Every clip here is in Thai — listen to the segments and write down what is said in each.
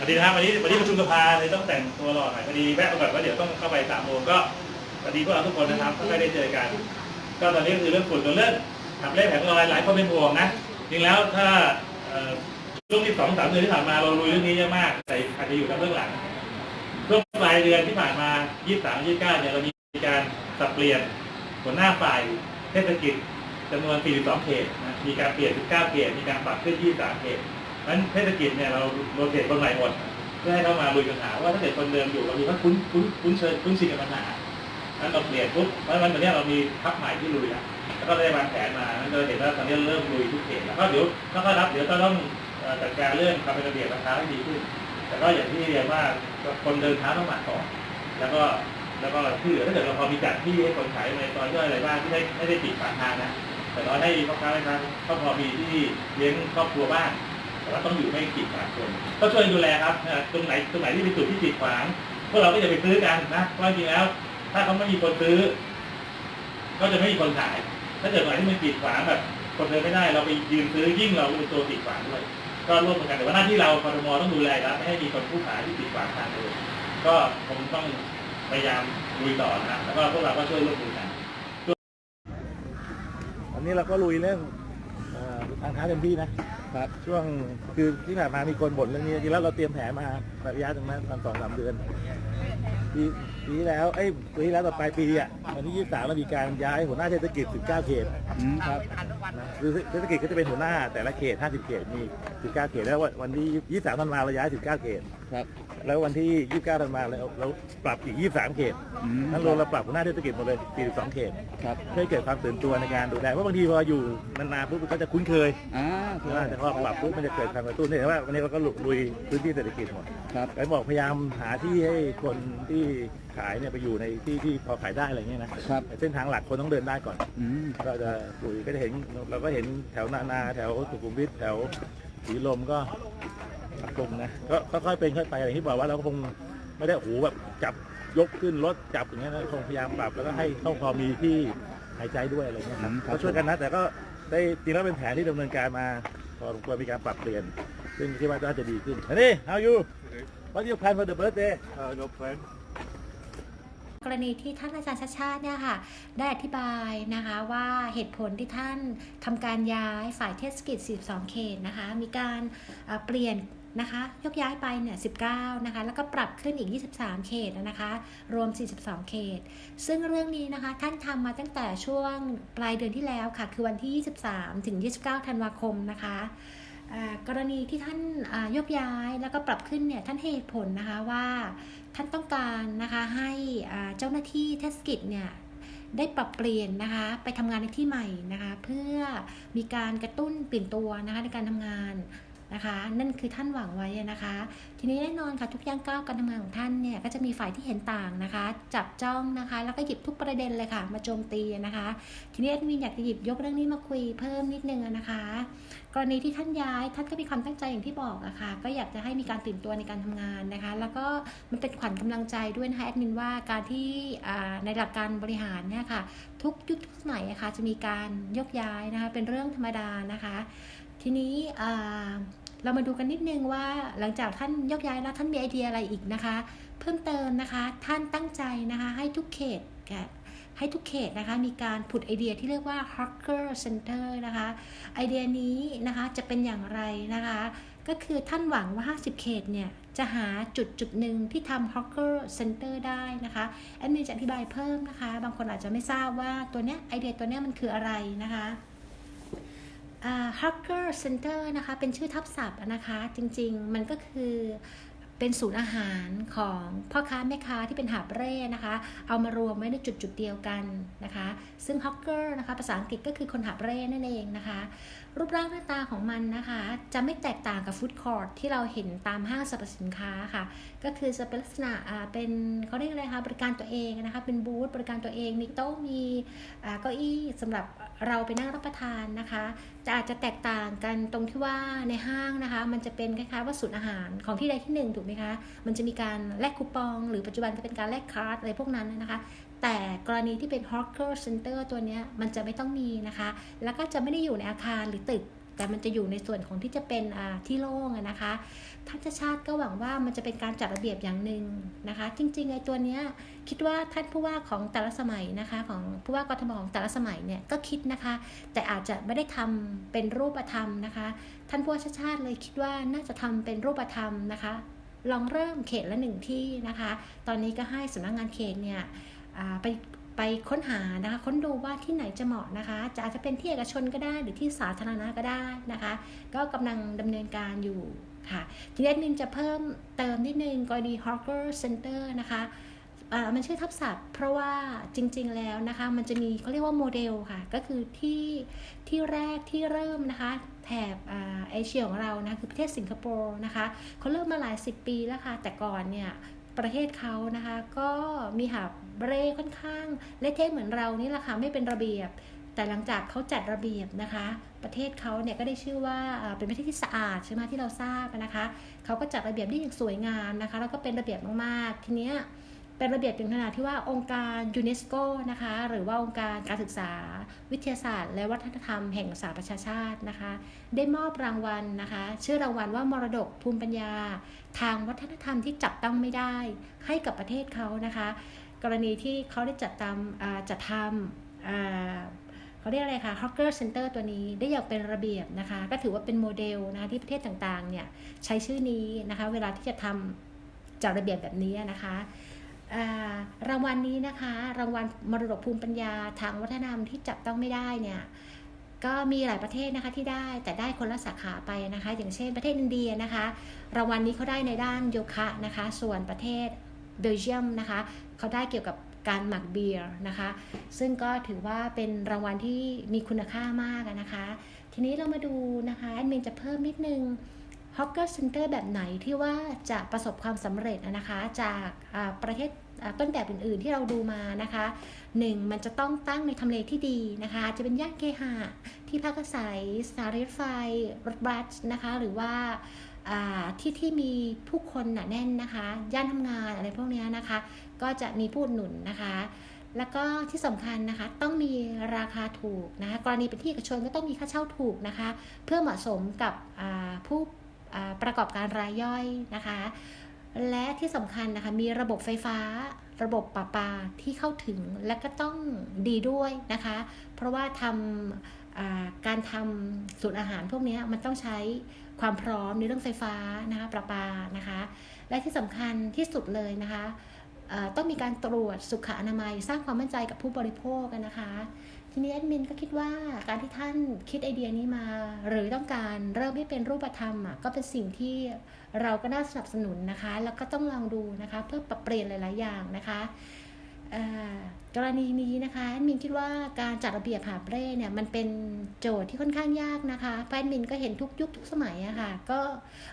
สวัสดีนะครับวันนี้วันนี้ประชุมสภาเลยต้องแต่งตัวหล่อหน่อยพอดีแวะมาก่อนว่าเดี๋ยวต้องเข้าไปสามโมงก็สวัสดีพวกเราทุกคนนะครับไม่ได้เจอกัน ก็ตอนนี้ก็คือเรื่องฝุ่นกับเรื่องขับเล่นแผงลอยหลายคนเป็นห่วงนะจริงแล้วถ้าช่วงที่สองสามเดือนที่ผ่านมาเราลุยเรื่องนี้เยอะมากแต่อาจจะอยู่ทางเบื้องหลังช่วงปลายเดือนที่ผ่านมา 23 29เนี่ยเรามีการสับเปลี่ยนหัวหน้าฝ่ายเทศกิจจำนวน 42 เขตนะมีการเปลี่ยน 19 เขตมีการปรับขึ้น 23 เขต นั้นเทศกิจเนี่ยเราโรเตทคนใหม่หมดเพื่อให้เข้ามาลุยปัญหาว่าถ้าเกิดคนเดิมอยู่บางทีเขาคุ้นคุ้นคุ้นเชิญคุ้นชินกับปัญหานั้นเราเปลี่ยนปุ๊บวันวันนี้เรามีทัพใหม่ที่ลุยแล้วแล้วก็ได้วางแผนมานั้นเราเห็นว่าตอนนี้เริ่มลุยทุกเขตแล้วก็เดี๋ยวต้องก็รับเดี๋ยวก็ต้องจัดการเรื่องความเป็นระเบียบราคาให้ดีขึ้น แต่ก็อย่างที่เรียนว่าคนเดินเท้าต้องมาก่อนแล้วก็แล้วก็ที่เหลือถ้าเกิดเราพอมีจัดที่ให้คนขายในซอยย่อยอะไรบ้างที่ไม่ไม่ได้ปิดปากทางนะแต่เราให้พ่อค้าแม่ค้าก็พอมีที่เลี้ยงครอบครัวบ้าง แต่ว่าต้องอยู่ไม่กีดขวางคนก็ช่วยดูแลครับตรงไหนตรงไหนที่เป็นจุดที่กีดขวางพวกเราก็จะไปซื้อกันนะเพราะจริงแล้ว ถ้าเขาไม่มีคนซื้อ ก็จะไม่มีคนขาย ถ้าเกิดไหนที่มันกีดขวางแบบ คนเดินไม่ได้ เราไปยืนซื้อยิ่งเราเป็นตัวกีดขวางด้วยก็ร่วมมือกันแต่ว่าหน้าที่เรากรทมต้องดูแลครับไม่ให้มีคนผู้ขายที่กีดขวางทางเลยก็คงต้องพยายามลุยต่อนะแล้วก็พวกเราก็ช่วยร่วมมือกันอันนี้เราก็ลุยเรื่อง ทางเท้าเต็มที่นะครับ ช่วงคือที่ผ่านมามีคนบ่นเรื่องนี้จริงๆแล้วเราเตรียมแผนมาระยะตรงนั้นตอนสองสามเดือนปีปีที่แล้วเอ้ยปีที่แล้วต่อปลายปีอะวันที่23เรามีการย้ายหัวหน้าเทศกิจ19เขต อืมครับ นะคือเทศกิจก็จะเป็นหัวหน้าแต่ละเขต 50 เขตมี 19 เขตแล้ววันที่ 23ธันวาเราย้าย 19 เขต ครับ แล้ววันที่ 29ธันวาเราเราปรับอีก 23 เขตอืมทั้งรวมเราปรับหัวหน้าเทศกิจหมดเลย 42 เขตครับเพื่อให้เกิดความตื่นตัวในการดูแลเพราะบางทีพออยู่นานๆปุ๊บมันก็จะคุ้นเคยอ่าคว่ารับแต่พอปรับปุ๊บมันจะเกิดการกระตุ้นเนี่ยแต่ว่าวันนี้เราก็ลุยพื้นที่เศรษฐกิจหมด ครับ ไปบอกพยายามหาที่ให้คนที่ขายเนี่ยไปอยู่ในที่ที่พอขายได้อะไรเงี้ยนะครับ เส้นทางหลักคนต้องเดินได้ก่อน อืม ก็จะลุยก็จะเห็นเราก็เห็นแถวนานาแถวสุขุมวิทแถว สีลมก็ปรับปรุงนะก็ค่อยๆเป็นค่อยไปอย่างที่บอกว่าเราก็คงไม่ได้โอ้โหแบบจับยกขึ้นรถจับอย่างเงี้ยนะคงพยายามปรับแล้วก็ให้เข้าพอมีที่หายใจด้วยอะไรเงี้ยครับก็ช่วยกันนะ แต่ก็ได้จริงแล้วเป็นแผนที่ดำเนินการมาพอสมควรมีการปรับเปลี่ยน ซึ่งคิดว่าน่าจะดีขึ้นอันนี้ how you what you plan for the birthday Uh, no plan. กรณีที่ท่านอาจารย์ชาชาติเนี่ยค่ะได้อธิบายนะคะว่าเหตุผลที่ท่านทำการย้ายฝ่ายเทศกิจ 42 เขตนะคะมีการเปลี่ยนนะคะยกย้ายไปเนี่ย19นะคะแล้วก็ปรับขึ้นอีก 23 เขตนะคะรวม 42 เขต ซึ่งเรื่องนี้นะคะท่านทำมาตั้งแต่ช่วงปลายเดือนที่แล้วค่ะ คือวันที่ 23 ถึง 29 ธันวาคมนะคะ กรณีที่ท่านยกย้ายแล้วก็ปรับขึ้นเนี่ยท่านให้เหตุผลนะคะว่าท่านต้องการนะคะให้เจ้าหน้าที่เทศกิจเนี่ยได้ปรับเปลี่ยนนะคะไปทำงานในที่ใหม่นะคะเพื่อมีการกระตุ้นเปลี่ยนตัวนะคะในการทำงาน นะคะ นั่นคือท่านหวังไว้นะคะ ทีนี้แน่นอนค่ะทุกย่างก้าวการทำงานของท่านเนี่ยก็จะมีฝ่ายที่เห็นต่างนะคะ จับจ้องนะคะ แล้วก็หยิบทุกประเด็นเลยค่ะ มาโจมตีนะคะ ทีนี้แอดมินอยากจะหยิบยกเรื่องนี้มาคุยเพิ่มนิดนึงนะคะ กรณีที่ท่านย้ายท่านก็มีความตั้งใจอย่างที่บอกอะค่ะก็อยากจะให้มีการตื่นตัวในการทำงานนะคะ แล้วก็มันเป็นขวัญกำลังใจด้วยนะคะแอดมินว่าการที่ในหลักการบริหารเนี่ยค่ะทุกยุคทุกสมัยอะค่ะจะมีการยกย้ายนะคะเป็นเรื่องธรรมดานะคะ ทีนี้เรามาดูกันนิดนึงว่าหลังจากท่านยกย้ายแล้วท่านมีไอเดียอะไรอีกนะคะ เพิ่มเติมนะคะท่านตั้งใจนะคะให้ทุกเขตให้ทุกเขตนะคะมีการผุดไอเดียที่เรียกว่า Hacker Center นะคะ ไอเดียนี้นะคะจะเป็นอย่างไรนะคะ ก็คือท่านหวังว่า 50 เขตเนี่ยจะหาจุดจุดหนึ่งที่ทำ Hawker Center ได้นะคะแอดมินจะอธิบายเพิ่มนะคะ บางคนอาจจะไม่ทราบว่าตัวเนี้ยไอเดียตัวเนี้ยมันคืออะไรนะคะ อ่า Hawker Center นะคะ เป็นชื่อทับศัพท์นะคะ จริงๆ มันก็คือเป็นศูนย์อาหารของพ่อค้าแม่ค้าที่เป็นหาบเร่นะคะ เอามารวมไว้ในจุดจุดๆเดียวกันนะคะ ซึ่งฮอกเกอร์นะคะภาษาอังกฤษก็คือคนหาบเร่นั่นเองนะคะ รูปร่างหน้าตาของมันนะคะ จะไม่แตกต่างกับฟู้ดคอร์ทที่เราเห็นตามห้างสรรพสินค้าค่ะ ก็คือจะเป็นลักษณะเป็นเขาเรียกอะไรคะบริการตัวเองนะคะ เป็นบูธบริการตัวเองมีโต๊ะมีเก้าอี้สำหรับเราไปนั่งรับประทานนะคะจะอาจจะแตกต่างกันตรงที่ว่าในห้างนะคะ มันจะเป็นคล้ายๆว่าศูนย์อาหารของที่ใดที่หนึ่งถูกไหมคะมันจะมีการแลกคูปอง หรือปัจจุบันก็เป็นการแลกการ์ดอะไรพวกนั้นนะคะแต่กรณีที่เป็น Hawker Center ตัวนี้มันจะไม่ต้องมีนะคะ แล้วก็จะไม่ได้อยู่ในอาคารหรือตึก แต่มันจะอยู่ในส่วนของที่จะเป็นที่โล่งนะคะท่านชาติก็หวังว่ามันจะเป็นการจัดระเบียบอย่างหนึ่งนะคะ จริงๆไอ้ตัวเนี้ยคิดว่าท่านผู้ว่าของแต่ละสมัยนะคะของผู้ว่ากทมของแต่ละสมัยเนี่ยก็คิดนะคะ แต่อาจจะไม่ได้ทำเป็นรูปธรรมนะคะ ท่านผู้ว่าชาติชาติเลยคิดว่าน่าจะทำเป็นรูปธรรมนะคะลองเริ่มเขตละหนึ่งที่นะคะ ตอนนี้ก็ให้สำนักงานเขตเนี่ยไป ไปค้นหานะคะค้นดูว่าที่ไหนจะเหมาะนะคะ จะอาจจะเป็นที่เอกชนก็ได้ หรือที่สาธารณะก็ได้นะคะ ก็กำลังดำเนินการอยู่ค่ะ ทีนี้นินจะเพิ่มเติมนิดนึงกรณี Hawker Center นะคะมันชื่อทับศัพท์เพราะว่าจริงๆแล้วนะคะ มันจะมีเขาเรียกว่าโมเดลค่ะ ก็คือที่ที่แรกที่เริ่มนะคะ แถบเอเชียของเรานะคือประเทศสิงคโปร์นะคะเขาเริ่มมาหลายสิบปีแล้วค่ะ แต่ก่อนเนี่ย ประเทศเขานะคะ ก็มีหาบเร่ค่อนข้างเละเทะเหมือนเรานี่แหละค่ะไม่เป็นระเบียบ แต่หลังจากเขาจัดระเบียบนะคะ ประเทศเขาเนี่ยก็ได้ชื่อว่าเอ่อเป็นประเทศที่สะอาดใช่ไหมที่เราทราบนะคะเขาก็จัดระเบียบได้อย่างสวยงามนะคะ แล้วก็เป็นระเบียบมากๆ ทีเนี้ย เป็นระเบียบถึงขนาดที่ว่าองค์การยูเนสโกนะคะหรือว่าองค์การการศึกษา วิทยาศาสตร์ และวัฒนธรรมแห่งสหประชาชาตินะคะ ได้มอบรางวัลนะคะ ชื่อรางวัลว่ามรดกภูมิปัญญา ทางวัฒนธรรมที่จับต้องไม่ได้ให้กับประเทศเขานะคะ กรณีที่เขาได้จัดทำจัดทำเขาเรียกอะไรคะ Hawker Center ตัวนี้ได้อย่างเป็นระเบียบนะคะ ก็ถือว่าเป็นโมเดลนะคะที่ประเทศต่างๆเนี่ยใช้ชื่อนี้นะคะ เวลาที่จะทำจัดระเบียบแบบนี้นะคะ รางวัลนี้นะคะ รางวัลมรดกภูมิปัญญาทางวัฒนธรรมที่จับต้องไม่ได้เนี่ยก็มีหลายประเทศนะคะที่ได้แต่ได้คนละสาขาไปนะคะ อย่างเช่นประเทศอินเดียนะคะ รางวัลนี้เขาได้ในด้านโยคะนะคะ ส่วนประเทศเบลเยียมนะคะเขาได้เกี่ยวกับการหมักเบียร์นะคะ ซึ่งก็ถือว่าเป็นรางวัลที่มีคุณค่ามากนะคะ ทีนี้เรามาดูนะคะแอดมินจะเพิ่มนิดนึง Hawker Center แบบไหนที่ว่าจะประสบความสำเร็จนะคะ จากประเทศต้นแบบอื่นๆที่เราดูมานะคะหนึ่งมันจะต้องตั้งในทำเลที่ดีนะคะ จะเป็นย่านเคหะที่พักอาศัยสถานีรถไฟ รถบัสนะคะ หรือว่าที่ที่มีผู้คนหนาแน่นนะคะ ย่านทำงานอะไรพวกเนี้ยนะคะ ก็จะมีผู้อุดหนุนนะคะ แล้วก็ที่สำคัญนะคะ ต้องมีราคาถูกนะคะ กรณีเป็นที่เอกชนก็ต้องมีค่าเช่าถูกนะคะ เพื่อเหมาะสมกับผู้ ประกอบการรายย่อยนะคะ และที่สำคัญนะคะมีระบบไฟฟ้า ระบบประปาที่เข้าถึงและก็ต้องดีด้วยนะคะ เพราะว่าทำการทำสูตรอาหารพวกนี้มันต้องใช้ความพร้อมในเรื่องไฟฟ้านะคะประปานะคะ และที่สำคัญที่สุดเลยนะคะต้องมีการตรวจสุขอนามัยสร้างความมั่นใจกับผู้บริโภคกันนะคะ ทีนี้แอดมินก็คิดว่าการที่ท่านคิดไอเดียนี้มา หรือต้องการเริ่มให้เป็นรูปธรรมอะก็เป็นสิ่งที่เราก็น่าสนับสนุนนะคะ แล้วก็ต้องลองดูนะคะ เพื่อปรับเปลี่ยนหลาย ๆ อย่างนะคะ กรณีนี้นะคะแอดมินคิดว่าการจัดระเบียบหาเร่เนี่ยมันเป็นโจทย์ที่ค่อนข้างยากนะคะแอดมินก็เห็นทุกยุคทุกสมัยอะค่ะก็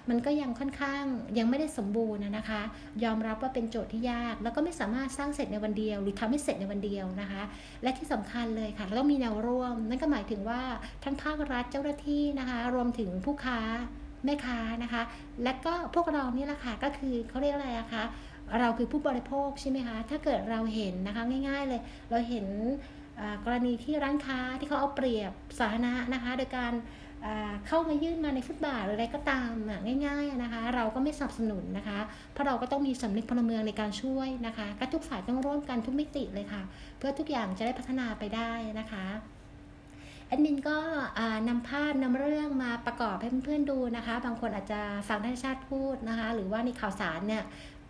มันก็ยังค่อนข้างยังไม่ได้สมบูรณ์นะคะ ยอมรับว่าเป็นโจทย์ที่ยาก แล้วก็ไม่สามารถสร้างเสร็จในวันเดียว หรือทำให้เสร็จในวันเดียวนะคะ และที่สำคัญเลยค่ะเราต้องมีแนวร่วม นั่นก็หมายถึงว่าทั้งภาครัฐเจ้าหน้าที่นะคะ รวมถึงผู้ค้าแม่ค้านะคะ และก็พวกเรานี่แหละค่ะก็คือเขาเรียกอะไรอะคะ เราคือผู้บริโภคใช่ไหมคะ ถ้าเกิดเราเห็นนะคะง่าย ๆเลย เราเห็นกรณีที่ร้านค้าที่เขาเอาเปรียบสาธารณะนะคะ โดยการเข้ามายื่นมาในฟุตบาทหรืออะไรก็ตามง่ายๆนะคะ เราก็ไม่สนับสนุนนะคะ เพราะเราก็ต้องมีสำนึกพลเมืองในการช่วยนะคะก็ทุกฝ่ายต้องร่วมกันทุกมิติเลยค่ะ เพื่อทุกอย่างจะได้พัฒนาไปได้นะคะแอดมินก็นำภาพนำเรื่องมาประกอบให้เพื่อนๆดูนะคะ บางคนอาจจะฟังท่านชาติพูดนะคะ หรือว่าในข่าวสารเนี่ย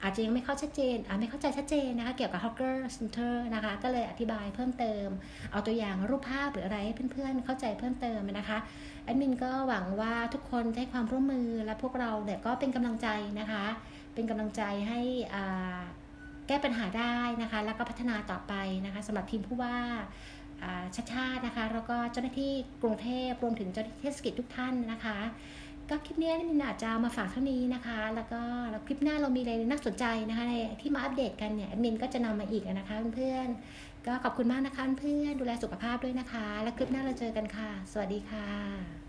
อาจจะยังไม่เข้าชัดเจนอ่าไม่เข้าใจชัดเจนนะคะ เกี่ยวกับ Hawker Center นะคะ ก็เลยอธิบายเพิ่มเติม เอาตัวอย่างรูปภาพหรืออะไรให้เพื่อนๆ เข้าใจเพิ่มเติมนะคะแอดมินก็หวังว่าทุกคนจะให้ความร่วมมือและพวกเราเนี่ยก็เป็นกำลังใจนะคะ เป็นกำลังใจให้แก้ปัญหาได้นะคะ แล้วก็พัฒนาต่อไปนะคะสำหรับทีมผู้ว่าชาติชาตินะคะ แล้วก็เจ้าหน้าที่กรุงเทพรวมถึงเจ้าหน้าที่เทศกิจทุกท่านนะคะ ก็คลิปนี้นินอาจจะามาฝากเท่านี้นะคะ แล้วก็แล้วคลิปหน้าเรามีอะไรน่าสนใจนะคะในที่มาอัปเดตกันเนี่ยแอดมินก็จะนำมาอีกนะคะเพื่อนๆก็ขอบคุณมากนะคะเพื่อนดูแลสุขภาพด้วยนะคะ แล้วคลิปหน้าเราเจอกันค่ะ สวัสดีค่ะ